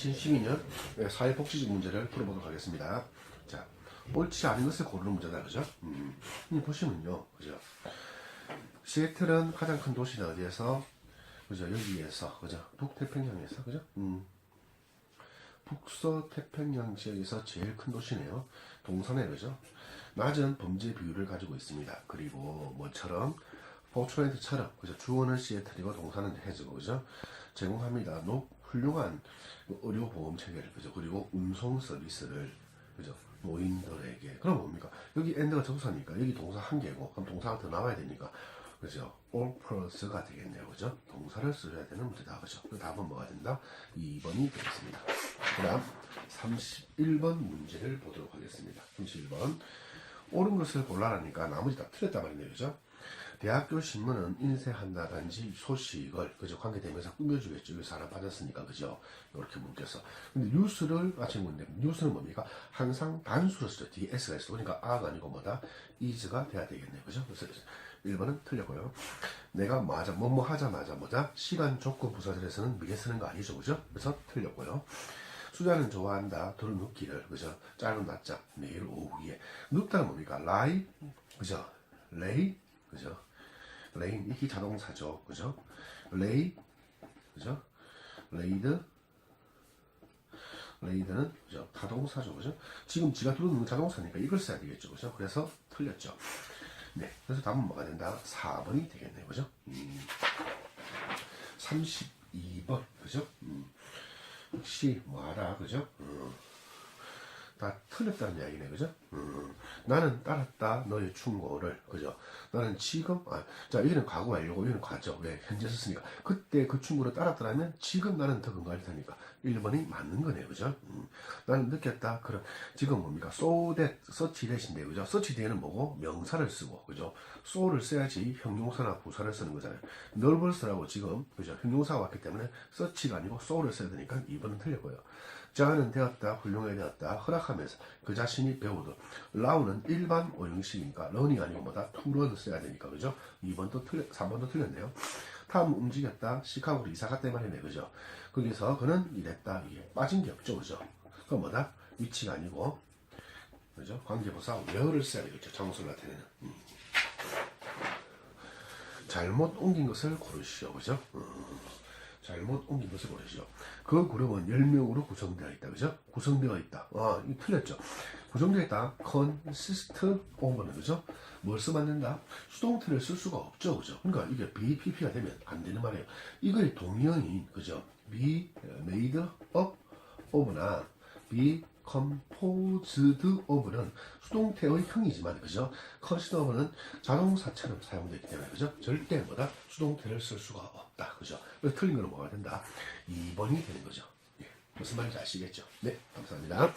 2012년 사회복지적 문제를 풀어보도록 하겠습니다. 자, 옳지 않은 것을 고르는 문제다, 그죠? 음, 이 보시면요, 그죠? 시애틀은 가장 큰 도시는 어디에서, 그죠? 여기에서, 그죠? 북태평양에서, 그죠? 음, 북서 태평양 지역에서 제일 큰 도시네요. 동산에, 그죠? 낮은 범죄 비율을 가지고 있습니다. 그리고 뭐처럼, 포트랜드처럼, 그죠? 주어는 시애틀이고 동산은 해주고, 그죠? 제공합니다. 높, 훌륭한 그 의료 보험 체계를, 그죠? 그리고 운송 서비스를, 그죠? 노인들에게. 그럼 뭡니까? 여기 엔드가 접수하니까 여기 동사 한 개고, 그럼 동사가 더 나와야 되니까, 그죠? all 플러스가 되겠네요. 그죠? 동사를 써야 되는 문제다. 그죠? 그 답은 뭐가 된다? 2번이 되겠습니다. 그 다음, 31번 문제를 보도록 하겠습니다. 31번. 옳은 것을 골라라니까 나머지 다 틀렸단 말이네요. 그죠? 대학교 신문은 인쇄한다든지 소식을 그죠 관계되면서 꾸며주겠죠. 여기 사람 빠졌으니까 그죠. 이렇게 묶여서. 근데 뉴스를 맞힌 건데 뉴스는 뭡니까? 항상 단수로 쓰죠. 뒤에 s가 있어. 그러니까 a가 아니고 뭐다? is가 돼야 되겠네요. 그죠? 그래서 1번은 틀렸고요. 내가 맞아 뭐뭐 하자마자 뭐다? 시간 조건 부사절에서는 미래 쓰는 거 아니죠. 그죠? 그래서 틀렸고요. 수자는 좋아한다. 들은 눕기를 그죠? 짧은 낮자 매일 오후에 눕다는 뭡니까? lie 그죠? lay 그죠? 레인 이게 자동사죠, 그죠? 레이, 그죠? 레이드, 레이드는 그죠? 타동사죠, 그죠? 지금 지가 들어오는 자동사니까 이걸 써야 되겠죠, 그죠? 그래서 틀렸죠. 네, 그래서 답은 뭐가 된다? 4번이 되겠네요, 그죠? 음, 32번, 그죠? 음, 혹시 뭐하라, 그죠? 음. 다 틀렸다는 이야기네, 그죠? 음, 나는 따랐다, 너의 충고를, 그죠? 나는 지금, 아, 자, 여기는 과거 완료고, 여기는 과죠. 왜? 현재 썼으니까. 그때 그 충고를 따랐더라면, 지금 나는 더 건강할 테니까. 1번이 맞는 거네요, 그죠? 음, 나는 느꼈다, 그런, 지금 뭡니까? so that, such that인데, 그죠? such that은 뭐고? 명사를 쓰고, 그죠? so를 써야지 형용사나 부사를 쓰는 거잖아요. nervous라고 지금, 그죠? 형용사가 왔기 때문에, such가 아니고 so를 써야 되니까 2번은 틀렸고요. 자는 되었다, 훌륭하게 되었다, 허락 하면서 그 자신이 배우듯. 라우는 일반 오형식이니까, 런이 아니고 뭐다, 투런 써야 되니까, 그죠? 2번도 틀렸, 3번도 틀렸네요. 다음 움직였다, 시카고로 이사 갔다 말이네, 그죠? 거기서 그는 이랬다, 이게 빠진 게 없죠, 그죠? 그건 뭐다? 위치가 아니고, 그죠? 관계부사 where를 써야 되겠죠, 장소를 나타내는. 음. 잘못 옮긴 것을 고르시오, 그죠? 음. 잘못 옮긴 것을 고르시오. 그 그룹은 10명으로 구성되어 있다. 그죠? 구성되어 있다. 아, 이거 틀렸죠? 구성되어 있다. consist of는 그죠? 뭘 써맞는다? 수동태를 쓸 수가 없죠. 그죠? 그러니까 이게 BPP가 되면 안 되는 말이에요. 이거의 동의어인, 그죠? be made up of나 be composed of는 수동태의 형이지만 그죠? consider of는 자동사처럼 사용되기 때문에 그죠? 절대 뭐다? 수동태를 쓸 수가 없다. 그죠? 틀린 거는 뭐가 된다? 2번이 되는 거죠. 예. 무슨 말인지 아시겠죠? 네, 감사합니다.